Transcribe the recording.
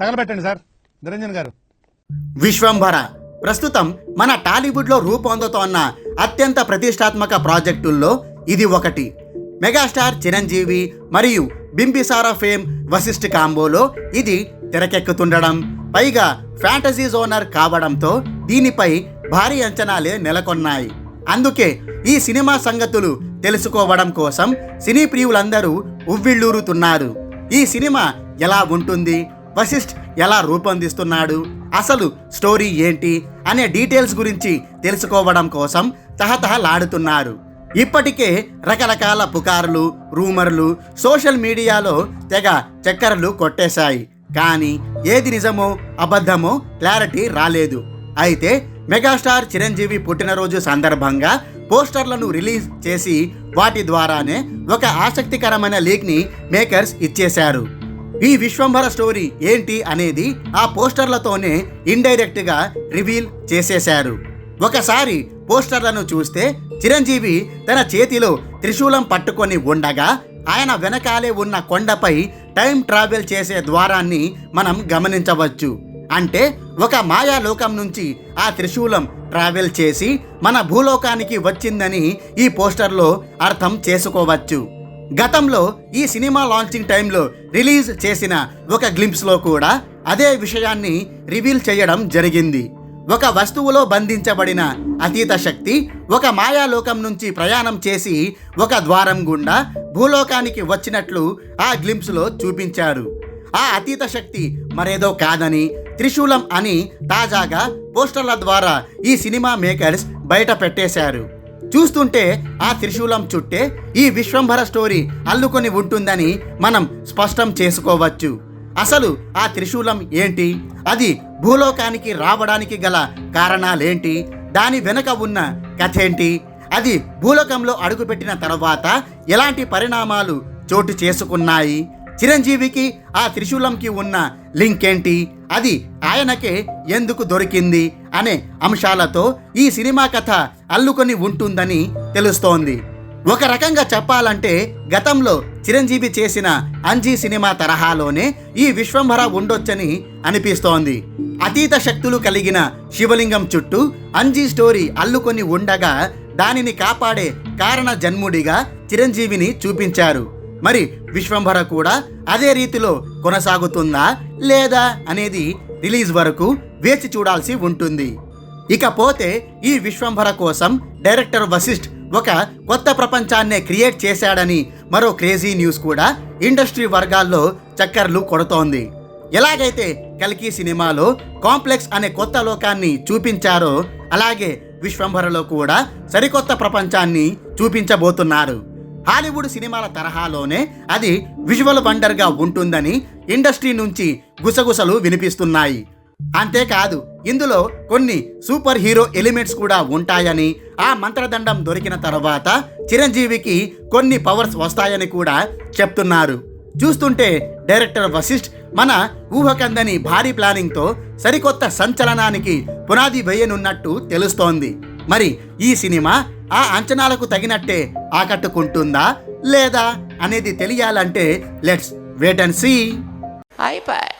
తగలబెట్టండి sir. Niranjan గారు. విశ్వంభర ప్రస్తుతం మన టాలీవుడ్లో రూపొందుతోన్న అత్యంత ప్రతిష్టాత్మక ప్రాజెక్టుల్లో ఇది ఒకటి. మెగాస్టార్ చిరంజీవి మరియు బింబిసారా ఫేమ్ వశిష్ఠ కాంబోలో ఇది తెరకెక్కుతుండడం పైగా ఫ్యాంటసీ జోనర్ కావడంతో దీనిపై భారీ అంచనాలే నెలకొన్నాయి. అందుకే ఈ సినిమా సంగతులు తెలుసుకోవడం కోసం సినీ ప్రియులందరూ ఉవ్విళ్ళూరుతున్నారు. ఈ సినిమా ఎలా ఉంటుంది? వశిష్ఠ్ ఎలా రూపొందిస్తున్నాడు? అసలు స్టోరీ ఏంటి? అనే డీటెయిల్స్ గురించి తెలుసుకోవడం కోసం తహతహలాడుతున్నారు. ఇప్పటికే రకరకాల పుకార్లు రూమర్లు సోషల్ మీడియాలో తెగ చక్కర్లు కొట్టేశాయి. కానీ ఏది నిజమో అబద్ధమో క్లారిటీ రాలేదు. అయితే మెగాస్టార్ చిరంజీవి పుట్టినరోజు సందర్భంగా పోస్టర్లను రిలీజ్ చేసి వాటి ద్వారానే ఒక ఆసక్తికరమైన లీక్ని మేకర్స్ ఇచ్చేశారు. ఈ విశ్వంభర స్టోరీ ఏంటి అనేది ఆ పోస్టర్లతోనే ఇండైరెక్ట్గా రివీల్ చేసేశారు. ఒకసారి పోస్టర్లను చూస్తే చిరంజీవి తన చేతిలో త్రిశూలం పట్టుకొని ఉండగా ఆయన వెనకాలే ఉన్న కొండపై టైం ట్రావెల్ చేసే ద్వారాన్ని మనం గమనించవచ్చు. అంటే ఒక మాయాలోకం నుంచి ఆ త్రిశూలం ట్రావెల్ చేసి మన భూలోకానికి వచ్చిందని ఈ పోస్టర్లో అర్థం చేసుకోవచ్చు. గతంలో ఈ సినిమా లాంచింగ్ టైంలో రిలీజ్ చేసిన ఒక గ్లింప్స్లో కూడా అదే విషయాన్ని రివీల్ చేయడం జరిగింది. ఒక వస్తువులో బంధించబడిన అతీత శక్తి ఒక మాయాలోకం నుంచి ప్రయాణం చేసి ఒక ద్వారం గుండా భూలోకానికి వచ్చినట్లు ఆ గ్లింప్స్లో చూపించారు. ఆ అతీత శక్తి మరేదో కాదని త్రిశూలం అని తాజాగా పోస్టర్ల ద్వారా ఈ సినిమా మేకర్స్ బయట పెట్టేశారు. చూస్తుంటే ఆ త్రిశూలం చుట్టే ఈ విశ్వంభర స్టోరీ అల్లుకొని ఉంటుందని మనం స్పష్టం చేసుకోవచ్చు. అసలు ఆ త్రిశూలం ఏంటి? అది భూలోకానికి రావడానికి గల కారణాలేంటి? దాని వెనుక ఉన్న కథ ఏంటి అది భూలోకంలో అడుగుపెట్టిన తర్వాత ఎలాంటి పరిణామాలు చోటు చేసుకున్నాయి? చిరంజీవికి ఆ త్రిశూలంకి ఉన్న లింక్ ఏంటి అది ఆయనకే ఎందుకు దొరికింది? అనే అంశాలతో ఈ సినిమా కథ అల్లుకొని ఉంటుందని తెలుస్తోంది. ఒక రకంగా చెప్పాలంటే గతంలో చిరంజీవి చేసిన అంజీ సినిమా తరహాలోనే ఈ విశ్వంభర ఉండొచ్చని అనిపిస్తోంది. అతీత శక్తులు కలిగిన శివలింగం చుట్టూ అంజీ స్టోరీ అల్లుకొని ఉండగా దానిని కాపాడే కారణ జన్ముడిగా చిరంజీవిని చూపించారు. మరి విశ్వంభర కూడా అదే రీతిలో కొనసాగుతుందా లేదా అనేది రిలీజ్ వరకు వేచి చూడాల్సి ఉంటుంది. ఇకపోతే ఈ విశ్వంభర కోసం డైరెక్టర్ వశిష్ఠ్ ఒక కొత్త ప్రపంచాన్నే క్రియేట్ చేశాడని మరో క్రేజీ న్యూస్ కూడా ఇండస్ట్రీ వర్గాల్లో చక్కర్లు కొడుతోంది. ఎలాగైతే కల్కి సినిమాలో కాంప్లెక్స్ అనే కొత్త లోకాన్ని చూపించారో అలాగే విశ్వంభరలో కూడా సరికొత్త ప్రపంచాన్ని చూపించబోతున్నారు. హాలీవుడ్ సినిమాల తరహాలోనే అది విజువల్ వండర్గా ఉంటుందని ఇండస్ట్రీ నుంచి గుసగుసలు వినిపిస్తున్నాయి. అంతేకాదు ఇందులో కొన్ని సూపర్ హీరో ఎలిమెంట్స్ కూడా ఉంటాయని ఆ మంత్రదండం దొరికిన తర్వాత చిరంజీవికి కొన్ని పవర్స్ వస్తాయని కూడా చెప్తున్నారు. చూస్తుంటే డైరెక్టర్ వశిష్ఠ్ మన ఊహకందని భారీ ప్లానింగ్తో సరికొత్త సంచలనానికి పునాది వేయనున్నట్టు తెలుస్తోంది. మరి ఈ సినిమా ఆ అంచనాలకు తగినట్టే ఆకట్టుకుంటుందా లేదా అనేది తెలియాలంటే లెట్స్ వెయిట్ అండ్ సీ. అయిపోయి